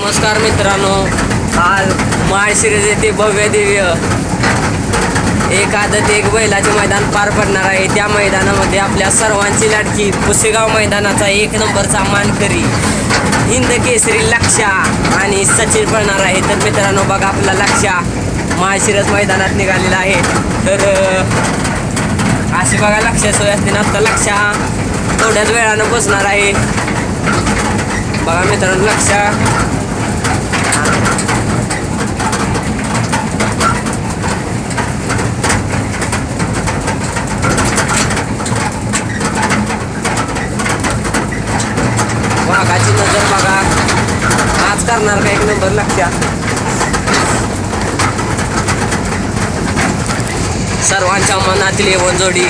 नमस्कार मित्रांनो. आज माळशिरस येथे भव्य दिव्य. एक आदत एक बैलाचे मैदान पार पडणार आहे. त्या मैदानामध्ये आपल्या सर्वांची लाडकी पुसेगाव मैदानाचा एक नंबरचा मानकरी हिंद केसरी लक्षा आणि सचिन पडणार आहे. तर मित्रांनो बघा आपला लक्षा माळशिरस मैदानात निघालेला आहे. तर अशी बघा लक्ष सोय असते ना. आता लक्षा थोड्याच वेळानं बसणार आहे. बघा मित्रांनो लक्ष वाघाची नजर बघा आज करणार का? एक नंबर लागत्या सर्वांच्या मनातील येऊन जोडी.